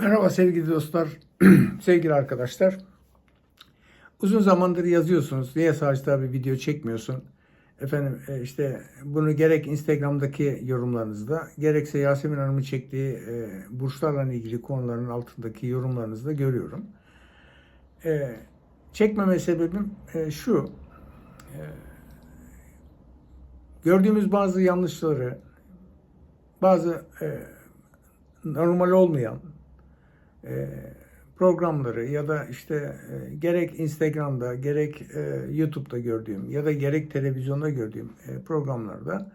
Merhaba sevgili dostlar, sevgili arkadaşlar. Uzun zamandır yazıyorsunuz. Niye Saçta bir video çekmiyorsun? Efendim e, işte bunu gerek Instagram'daki yorumlarınızda gerekse Yasemin Hanım'ın çektiği e, burçlarla ilgili konuların altındaki yorumlarınızda görüyorum. E, çekmeme sebebim e, şu. E, gördüğümüz bazı yanlışları, bazı e, normal olmayan programları ya da işte e, gerek Instagram'da gerek e, YouTube'da gördüğüm ya da gerek televizyonda gördüğüm e, programlarda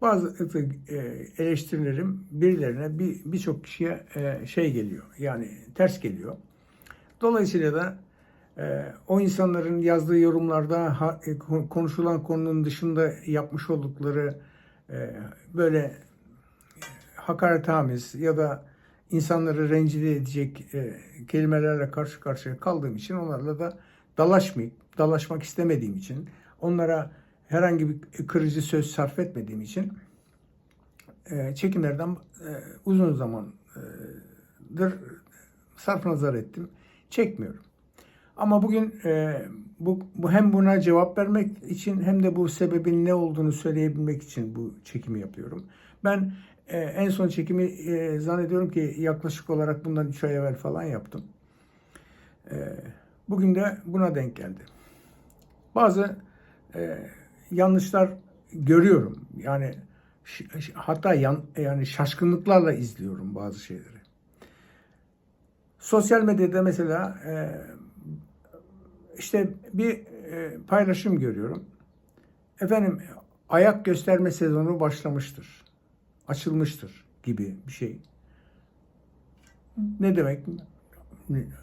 bazı e, eleştirilerim birilerine bir birçok kişiye e, şey geliyor yani ters geliyor. Dolayısıyla da e, o insanların yazdığı yorumlarda e, konuşulan konunun dışında yapmış oldukları e, böyle hakaretamiz ya da insanları rencide edecek e, kelimelerle karşı karşıya kaldığım için onlarla da dalaşmayıp, dalaşmak istemediğim için, onlara herhangi bir kırıcı söz sarf etmediğim için e, çekimlerden e, uzun zamandır sarf nazar ettim. Çekmiyorum. Ama bugün e, bu, bu hem buna cevap vermek için hem de bu sebebin ne olduğunu söyleyebilmek için bu çekimi yapıyorum. Ben e, en son çekimi e, zannediyorum ki yaklaşık olarak bundan 3 ay evvel falan yaptım. E, bugün de buna denk geldi. Bazı e, yanlışlar görüyorum. Yani hatta yan, yani şaşkınlıklarla izliyorum bazı şeyleri. Sosyal medyada mesela e, işte bir e, paylaşım görüyorum. Efendim ayak gösterme sezonu başlamıştır. Açılmıştır gibi bir şey. Ne demek?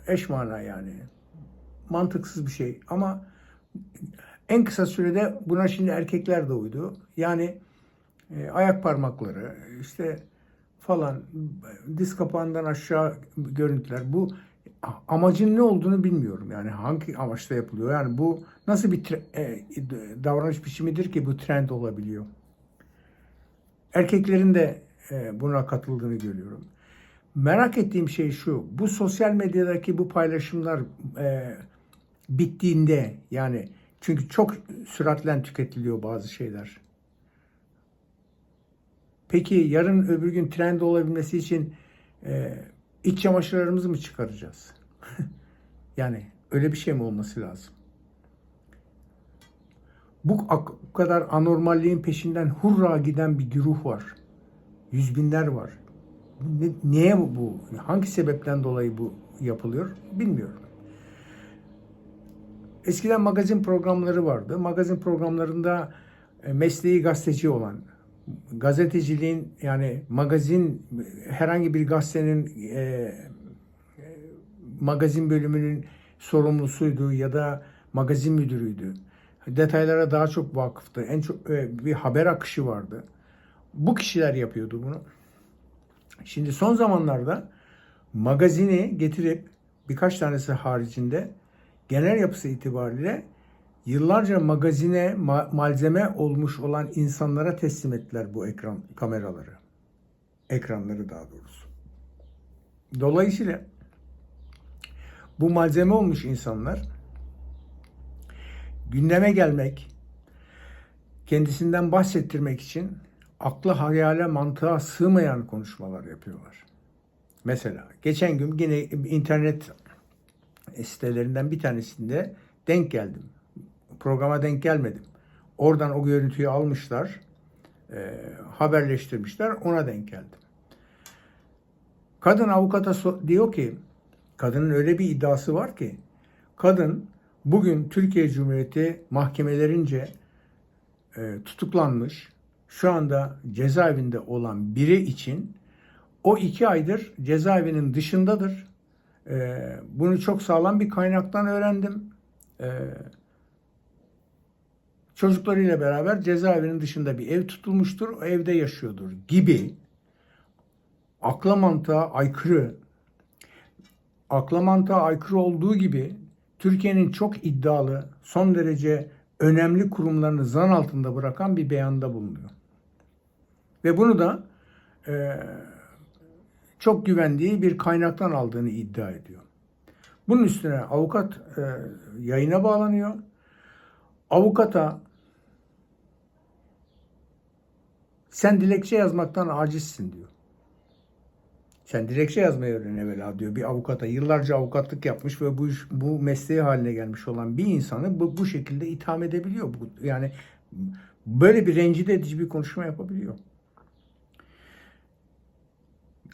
Eş mana yani. Mantıksız bir şey ama en kısa sürede buna şimdi erkekler de uydu. Yani e, ayak parmakları işte falan diz kapağından aşağı görüntüler. Bu amacın ne olduğunu bilmiyorum. Yani hangi amaçla yapılıyor? Yani bu nasıl bir e, davranış biçimidir ki bu trend olabiliyor? Erkeklerin de e, buna katıldığını görüyorum. Merak ettiğim şey şu. Bu sosyal medyadaki bu paylaşımlar e, bittiğinde yani çünkü çok süratle tüketiliyor bazı şeyler. Peki yarın öbür gün trend olabilmesi için e, iç çamaşırlarımızı mı çıkaracağız? yani öyle bir şey mi olması lazım? Bu kadar anormalliğin peşinden hurra giden bir güruh var. Yüz binler var. Ne, niye bu, bu? Hangi sebepten dolayı bu yapılıyor? Bilmiyorum. Eskiden magazin programları vardı. Magazin programlarında e, mesleği gazeteci olan, gazeteciliğin yani magazin herhangi bir gazetenin e, e, magazin bölümünün sorumlusuydu ya da magazin müdürüydü. Detaylara daha çok vakıftı. En çok e, bir haber akışı vardı. Bu kişiler yapıyordu bunu. Şimdi son zamanlarda magazini getirip birkaç tanesi haricinde genel yapısı itibariyle yıllarca magazine ma- malzeme olmuş olan insanlara teslim ettiler bu ekran kameraları. Ekranları daha doğrusu. Dolayısıyla bu malzeme olmuş insanlar gündeme gelmek, kendisinden bahsettirmek için akla hayale mantığa sığmayan konuşmalar yapıyorlar. Mesela geçen gün yine internet sitelerinden bir tanesinde denk geldim. Programa denk gelmedim. Oradan o görüntüyü almışlar, e, haberleştirmişler, ona denk geldim. Kadın avukata so- diyor ki, kadının öyle bir iddiası var ki, kadın bugün Türkiye Cumhuriyeti mahkemelerince e, tutuklanmış, şu anda cezaevinde olan biri için o iki aydır cezaevinin dışındadır. E, bunu çok sağlam bir kaynaktan öğrendim. E, çocuklarıyla beraber cezaevinin dışında bir ev tutulmuştur, o evde yaşıyordur gibi akla mantığa aykırı, akla mantığa aykırı olduğu gibi Türkiye'nin çok iddialı, son derece önemli kurumlarını zan altında bırakan bir beyanda bulunuyor. Ve bunu da e, çok güvendiği bir kaynaktan aldığını iddia ediyor. Bunun üstüne avukat e, yayına bağlanıyor. Avukata sen dilekçe yazmaktan acizsin diyor. Sen dilekçe yazmayı öğren evvela diyor. Bir avukata yıllarca avukatlık yapmış ve bu iş, bu mesleği haline gelmiş olan bir insanı bu, bu şekilde itham edebiliyor. Bu, yani böyle bir rencide edici bir konuşma yapabiliyor.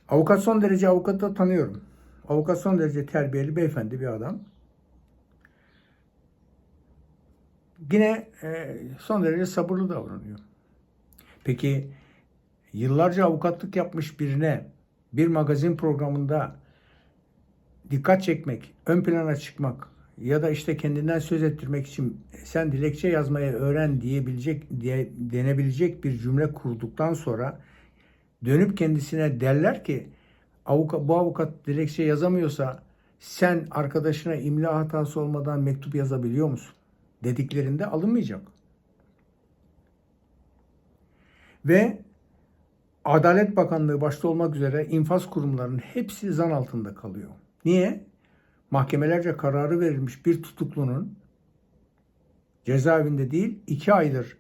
Avukat son derece avukatı da tanıyorum. Avukat son derece terbiyeli beyefendi bir adam. Yine e, son derece sabırlı davranıyor. Peki yıllarca avukatlık yapmış birine bir magazin programında dikkat çekmek, ön plana çıkmak ya da işte kendinden söz ettirmek için sen dilekçe yazmayı öğren diyebilecek diye denebilecek bir cümle kurduktan sonra dönüp kendisine derler ki avukat, bu avukat dilekçe yazamıyorsa sen arkadaşına imla hatası olmadan mektup yazabiliyor musun? Dediklerinde alınmayacak. Ve Adalet Bakanlığı başta olmak üzere infaz kurumlarının hepsi zan altında kalıyor. Niye? Mahkemelerce kararı verilmiş bir tutuklunun cezaevinde değil iki aydır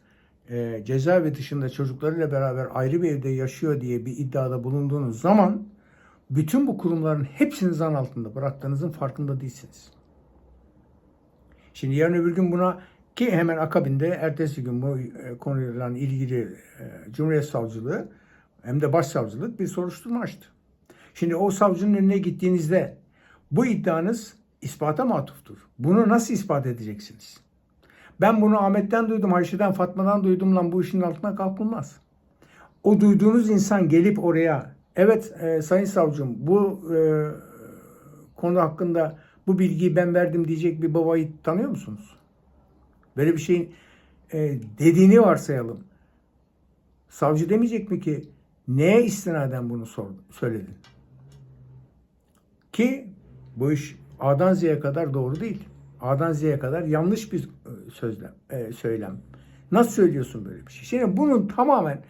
e, cezaevi dışında çocuklarıyla beraber ayrı bir evde yaşıyor diye bir iddiada bulunduğunuz zaman bütün bu kurumların hepsini zan altında bıraktığınızın farkında değilsiniz. Şimdi yarın öbür gün buna ki hemen akabinde ertesi gün bu e, konuyla ilgili e, Cumhuriyet Savcılığı hem de Başsavcılık bir soruşturma açtı. Şimdi o savcının önüne gittiğinizde bu iddianız ispata matuftur. Bunu nasıl ispat edeceksiniz? Ben bunu Ahmet'ten duydum, Ayşe'den, Fatma'dan duydum lan bu işin altına kalkılmaz. O duyduğunuz insan gelip oraya evet e, sayın savcım bu e, konu hakkında bu bilgiyi ben verdim diyecek bir babayı tanıyor musunuz? Böyle bir şeyin e, dediğini varsayalım. Savcı demeyecek mi ki neye istinaden bunu sordun, söyledin? Ki bu iş A'dan Z'ye kadar doğru değil. A'dan Z'ye kadar yanlış bir e, sözlem, e, söylem. Nasıl söylüyorsun böyle bir şey? Şimdi bunun tamamen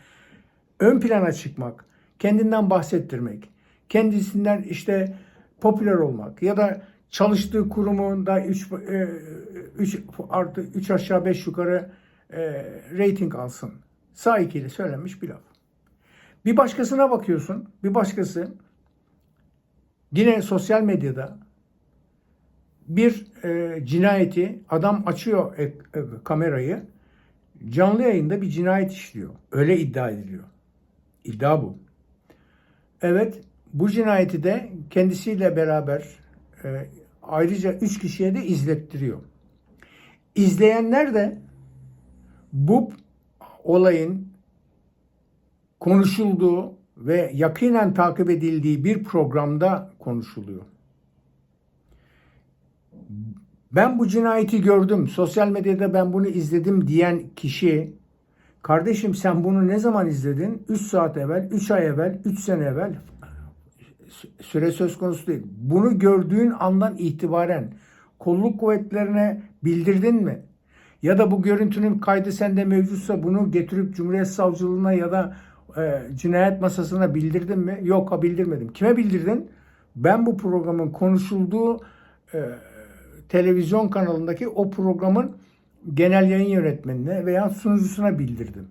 ön plana çıkmak, kendinden bahsettirmek, kendisinden işte popüler olmak ya da çalıştığı kurumunda 3 3 artı 3 aşağı 5 yukarı e, rating alsın. Sağ ikiyle söylenmiş bir laf. Bir başkasına bakıyorsun. Bir başkası yine sosyal medyada bir e, cinayeti adam açıyor e, e, kamerayı canlı yayında bir cinayet işliyor. Öyle iddia ediliyor. İddia bu. Evet bu cinayeti de kendisiyle beraber e, ayrıca üç kişiye de izlettiriyor. İzleyenler de bu olayın konuşulduğu ve yakinen takip edildiği bir programda konuşuluyor. Ben bu cinayeti gördüm, sosyal medyada ben bunu izledim diyen kişi, kardeşim sen bunu ne zaman izledin? 3 saat evvel, 3 ay evvel, 3 sene evvel süre söz konusu değil. Bunu gördüğün andan itibaren kolluk kuvvetlerine bildirdin mi? Ya da bu görüntünün kaydı sende mevcutsa bunu getirip Cumhuriyet Savcılığına ya da e, cinayet masasına bildirdin mi? Yok ha bildirmedim. Kime bildirdin? Ben bu programın konuşulduğu e, televizyon kanalındaki o programın genel yayın yönetmenine veya sunucusuna bildirdim.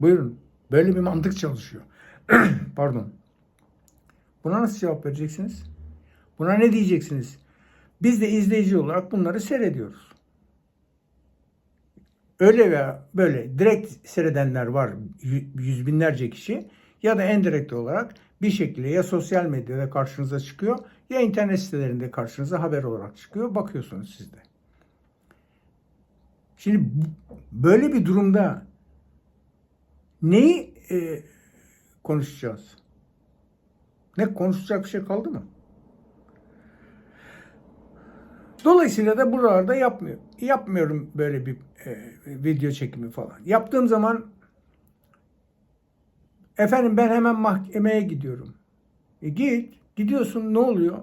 Buyurun. Böyle bir mantık çalışıyor. Pardon. Buna nasıl cevap vereceksiniz? Buna ne diyeceksiniz? Biz de izleyici olarak bunları seyrediyoruz. Öyle veya böyle direkt seyredenler var yüz binlerce kişi ya da endirekt olarak bir şekilde ya sosyal medyada karşınıza çıkıyor ya internet sitelerinde karşınıza haber olarak çıkıyor. Bakıyorsunuz siz de. Şimdi böyle bir durumda neyi e, konuşacağız? Ne konuşacak bir şey kaldı mı? Dolayısıyla da buralarda yapmıyor. Yapmıyorum böyle bir e, video çekimi falan. Yaptığım zaman efendim ben hemen mahkemeye gidiyorum. E git, gidiyorsun ne oluyor?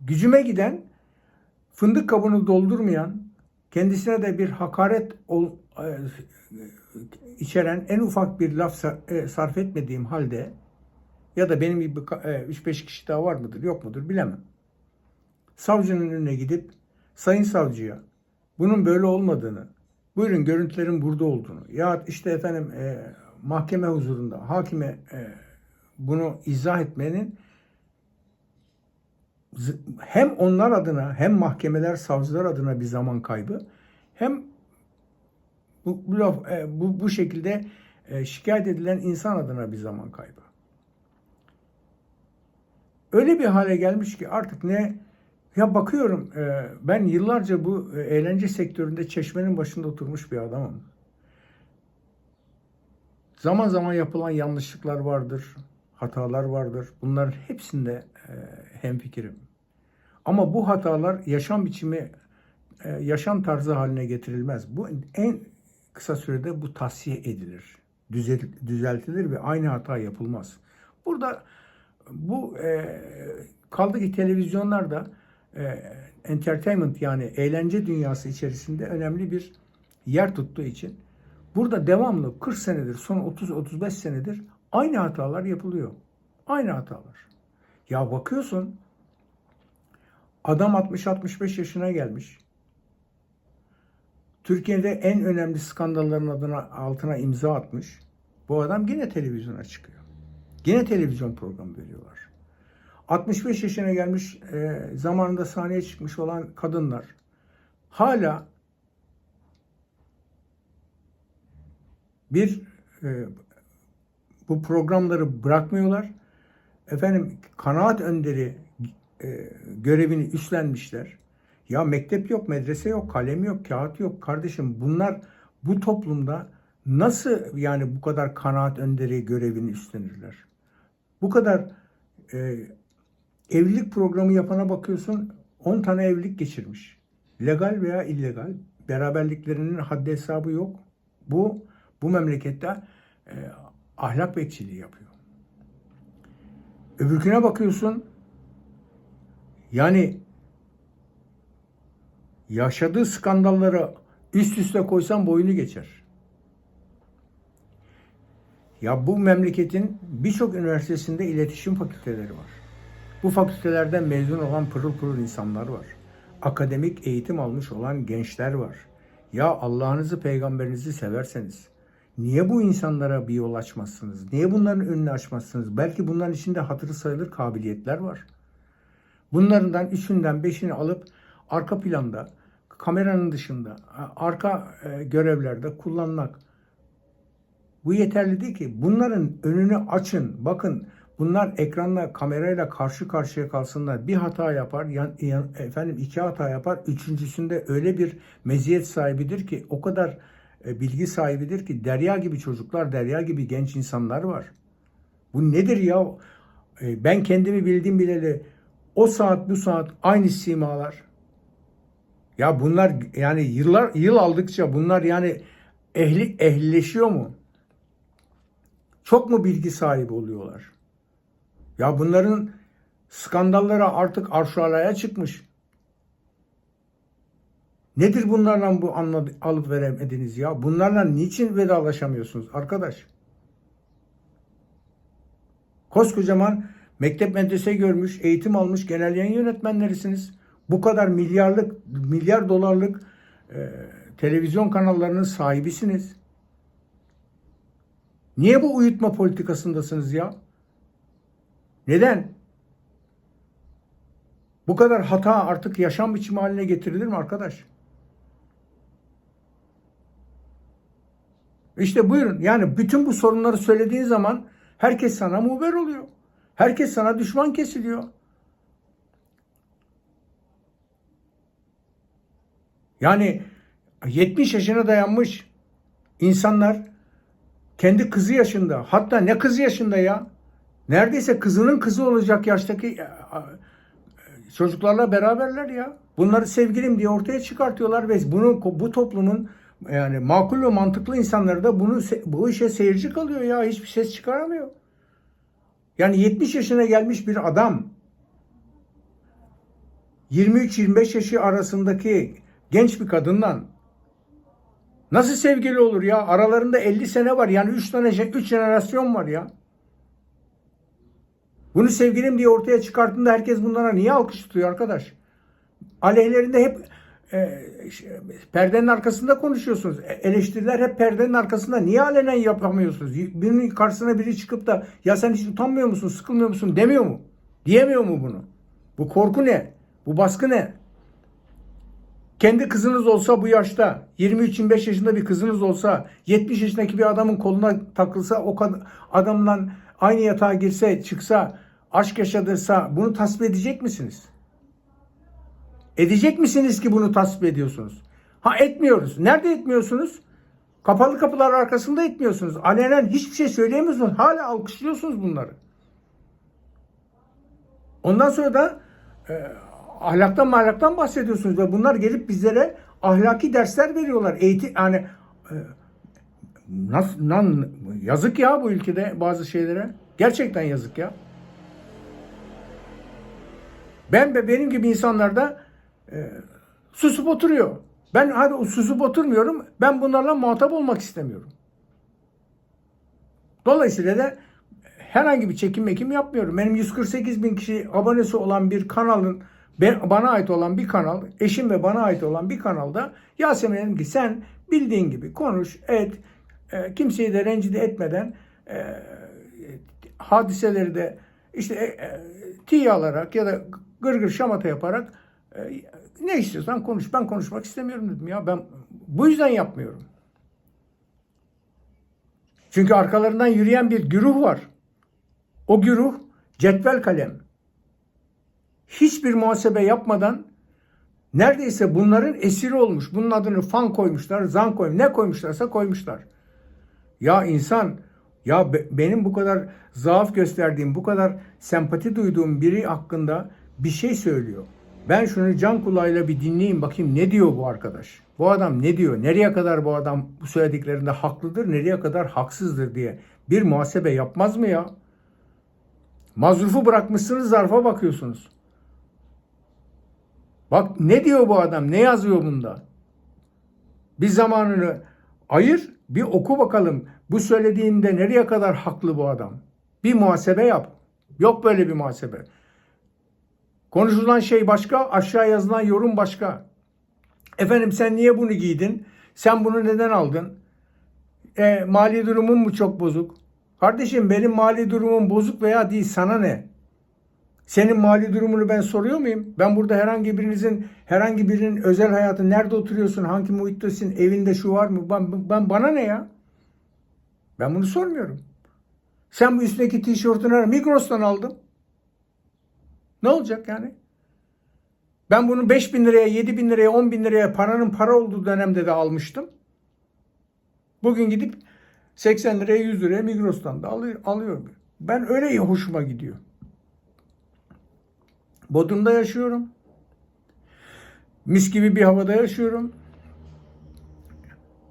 Gücüme giden, fındık kabını doldurmayan, kendisine de bir hakaret ol, e, içeren en ufak bir laf e, sarf etmediğim halde Ya da benim gibi 3-5 kişi daha var mıdır yok mudur bilemem. Savcının önüne gidip sayın savcıya bunun böyle olmadığını, buyurun görüntülerin burada olduğunu ya işte efendim e, mahkeme huzurunda hakime e, bunu izah etmenin hem onlar adına hem mahkemeler savcılar adına bir zaman kaybı hem bu, bu, e, bu, bu şekilde e, şikayet edilen insan adına bir zaman kaybı. Öyle bir hale gelmiş ki artık ne ya bakıyorum e, ben yıllarca bu e, eğlence sektöründe çeşmenin başında oturmuş bir adamım. Zaman zaman yapılan yanlışlıklar vardır, hatalar vardır. Bunların hepsinde e, hemfikirim. Ama bu hatalar yaşam biçimi, yaşam tarzı haline getirilmez. Bu en kısa sürede bu tavsiye edilir, düzel- düzeltilir ve aynı hata yapılmaz. Burada bu kaldı ki televizyonlarda entertainment yani eğlence dünyası içerisinde önemli bir yer tuttuğu için burada devamlı 40 senedir, son 30-35 senedir aynı hatalar yapılıyor. Aynı hatalar. Ya bakıyorsun adam 60-65 yaşına gelmiş. Türkiye'de en önemli skandalların adına altına imza atmış. Bu adam yine televizyona çıkıyor. Yine televizyon programı veriyorlar. 65 yaşına gelmiş, e, zamanında sahneye çıkmış olan kadınlar hala bir e, bu programları bırakmıyorlar. Efendim kanaat önderi e, görevini üstlenmişler. Ya mektep yok, medrese yok, kalem yok, kağıt yok. Kardeşim bunlar bu toplumda nasıl yani bu kadar kanaat önderi görevini üstlenirler? Bu kadar e, evlilik programı yapana bakıyorsun 10 tane evlilik geçirmiş. Legal veya illegal. Beraberliklerinin haddi hesabı yok. Bu bu memlekette e, ahlak bekçiliği yapıyor. Öbürküne bakıyorsun yani yaşadığı skandalları üst üste koysan boyunu geçer. Ya bu memleketin birçok üniversitesinde iletişim fakülteleri var. Bu fakültelerden mezun olan pırıl pırıl insanlar var. Akademik eğitim almış olan gençler var. Ya Allah'ınızı peygamberinizi severseniz niye bu insanlara bir yol açmazsınız? Niye bunların önünü açmazsınız? Belki bunların içinde hatırı sayılır kabiliyetler var. Bunlardan üçünden beşini alıp arka planda, kameranın dışında, arka e, görevlerde kullanmak. Bu yeterli değil ki. Bunların önünü açın. Bakın bunlar ekranla, kamerayla karşı karşıya kalsınlar. Bir hata yapar, yan, yan- efendim iki hata yapar. Üçüncüsünde öyle bir meziyet sahibidir ki, o kadar e, bilgi sahibidir ki derya gibi çocuklar, derya gibi genç insanlar var. Bu nedir ya? E, Ben kendimi bildim bileli o saat bu saat aynı simalar. Ya bunlar yani yıllar yıl aldıkça bunlar yani ehli ehlileşiyor mu? Çok mu bilgi sahibi oluyorlar? Ya bunların skandalları artık arşalaya çıkmış. Nedir bunlarla bu anladı, alıp veremediniz ya? Bunlarla niçin vedalaşamıyorsunuz arkadaş? Koskocaman mektep medrese görmüş, eğitim almış genel yayın yönetmenlerisiniz. Bu kadar milyarlık, milyar dolarlık e, televizyon kanallarının sahibisiniz. Niye bu uyutma politikasındasınız ya? Neden? Bu kadar hata artık yaşam biçimi haline getirilir mi arkadaş? İşte buyurun. Yani bütün bu sorunları söylediğin zaman herkes sana muhber oluyor. Herkes sana düşman kesiliyor. Yani 70 yaşına dayanmış insanlar kendi kızı yaşında hatta ne kızı yaşında ya neredeyse kızının kızı olacak yaştaki e, e, çocuklarla beraberler ya. Bunları sevgilim diye ortaya çıkartıyorlar ve bunu bu toplumun yani makul ve mantıklı insanları da bunu bu işe seyirci kalıyor ya hiçbir ses çıkaramıyor. Yani 70 yaşına gelmiş bir adam 23-25 yaşı arasındaki genç bir kadından nasıl sevgili olur ya? Aralarında 50 sene var. Yani 3 tane 3 jenerasyon var ya. Bunu sevgilim diye ortaya çıkarttığında herkes bunlara niye alkış tutuyor arkadaş? Aleyhlerinde hep e, perdenin arkasında konuşuyorsunuz. E, Eleştiriler hep perdenin arkasında. Niye alenen yapamıyorsunuz? Birinin karşısına biri çıkıp da ya sen hiç utanmıyor musun, sıkılmıyor musun demiyor mu? Diyemiyor mu bunu? Bu korku ne? Bu baskı ne? Kendi kızınız olsa bu yaşta, 23-25 yaşında bir kızınız olsa, 70 yaşındaki bir adamın koluna takılsa, o adamla aynı yatağa girse, çıksa, aşk yaşadırsa bunu tasvip edecek misiniz? Edecek misiniz ki bunu tasvip ediyorsunuz? Ha etmiyoruz. Nerede etmiyorsunuz? Kapalı kapılar arkasında etmiyorsunuz. Alenen hiçbir şey söyleyemiyorsunuz. Hala alkışlıyorsunuz bunları. Ondan sonra da e, ahlaktan mahlaktan bahsediyorsunuz ve bunlar gelip bizlere ahlaki dersler veriyorlar. Eğitim yani e, nasıl lan yazık ya bu ülkede bazı şeylere. Gerçekten yazık ya. Ben ve benim gibi insanlar da e, susup oturuyor. Ben hadi susup oturmuyorum. Ben bunlarla muhatap olmak istemiyorum. Dolayısıyla da herhangi bir çekim mekim yapmıyorum. Benim 148 bin kişi abonesi olan bir kanalın ben- bana ait olan bir kanal, eşim ve bana ait olan bir kanalda Yasemin dedim ki sen bildiğin gibi konuş, et, e, kimseyi de rencide etmeden e, hadiseleri de işte e, e, tiye alarak ya da gırgır şamata yaparak e, ne istiyorsan konuş. Ben konuşmak istemiyorum dedim ya. Ben bu yüzden yapmıyorum. Çünkü arkalarından yürüyen bir güruh var. O güruh cetvel kalem. Hiçbir muhasebe yapmadan neredeyse bunların esiri olmuş. Bunun adını fan koymuşlar, zan koymuş. Ne koymuşlarsa koymuşlar. Ya insan ya be- benim bu kadar zaaf gösterdiğim, bu kadar sempati duyduğum biri hakkında bir şey söylüyor. Ben şunu can kulağıyla bir dinleyeyim bakayım ne diyor bu arkadaş? Bu adam ne diyor? Nereye kadar bu adam bu söylediklerinde haklıdır, nereye kadar haksızdır diye bir muhasebe yapmaz mı ya? Mazrufu bırakmışsınız zarfa bakıyorsunuz. Bak ne diyor bu adam? Ne yazıyor bunda? Bir zamanını ayır, bir oku bakalım. Bu söylediğinde nereye kadar haklı bu adam? Bir muhasebe yap. Yok böyle bir muhasebe. Konuşulan şey başka, aşağı yazılan yorum başka. Efendim sen niye bunu giydin? Sen bunu neden aldın? E, mali durumun mu çok bozuk? Kardeşim benim mali durumum bozuk veya değil sana ne? Senin mali durumunu ben soruyor muyum? Ben burada herhangi birinizin herhangi birinin özel hayatı nerede oturuyorsun, hangi muhittesin, evinde şu var mı? Ben, ben bana ne ya? Ben bunu sormuyorum. Sen bu üstündeki tişörtünü Migros'tan aldım. Ne olacak yani? Ben bunu 5 bin liraya, 7 bin liraya, 10 bin liraya paranın para olduğu dönemde de almıştım. Bugün gidip 80 liraya 100 liraya Migros'tan da alıyor, alıyorum. Ben öyle hoşuma gidiyor. Bodrum'da yaşıyorum. Mis gibi bir havada yaşıyorum.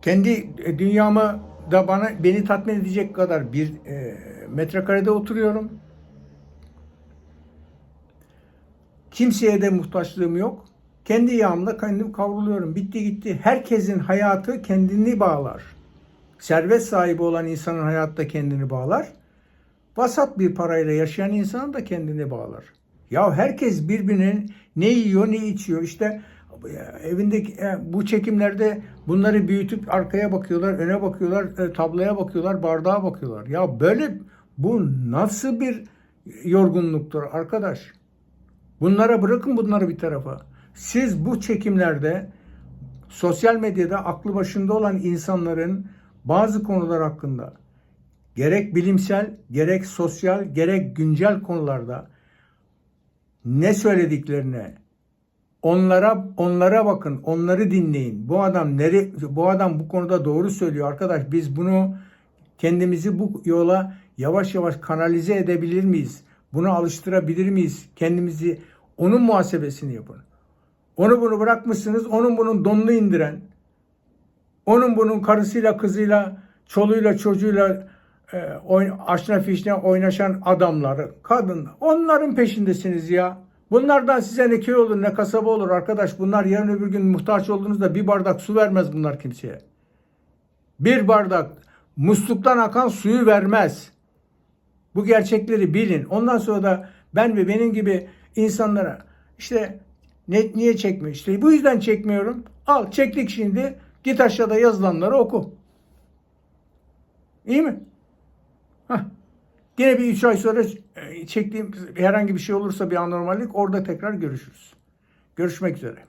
Kendi e, dünyamı da bana beni tatmin edecek kadar bir e, metrekarede oturuyorum. Kimseye de muhtaçlığım yok. Kendi yağımda kendim kavruluyorum. Bitti gitti. Herkesin hayatı kendini bağlar. Servet sahibi olan insanın hayatta kendini bağlar. Vasat bir parayla yaşayan insan da kendini bağlar. Ya herkes birbirinin ne yiyor ne içiyor. İşte evindeki e, bu çekimlerde bunları büyütüp arkaya bakıyorlar, öne bakıyorlar, e, tabloya bakıyorlar, bardağa bakıyorlar. Ya böyle bu nasıl bir yorgunluktur arkadaş? Bunlara bırakın bunları bir tarafa. Siz bu çekimlerde sosyal medyada aklı başında olan insanların bazı konular hakkında gerek bilimsel, gerek sosyal, gerek güncel konularda ne söylediklerine onlara onlara bakın, onları dinleyin. Bu adam nere bu adam bu konuda doğru söylüyor arkadaş. Biz bunu kendimizi bu yola yavaş yavaş kanalize edebilir miyiz? Bunu alıştırabilir miyiz? Kendimizi onun muhasebesini yapın. Onu bunu bırakmışsınız, onun bunun donunu indiren, onun bunun karısıyla, kızıyla, çoluğuyla, çocuğuyla e, oyn, aşna fişne oynaşan adamları, kadın, onların peşindesiniz ya. Bunlardan size ne köy olur ne kasaba olur arkadaş. Bunlar yarın öbür gün muhtaç olduğunuzda bir bardak su vermez bunlar kimseye. Bir bardak musluktan akan suyu vermez. Bu gerçekleri bilin. Ondan sonra da ben ve benim gibi insanlara işte net niye çekmiyor? İşte bu yüzden çekmiyorum. Al çektik şimdi. Git aşağıda yazılanları oku. İyi mi? Hah. Yine bir 3 ay sonra e, çektiğim herhangi bir şey olursa bir anormallik orada tekrar görüşürüz. Görüşmek üzere.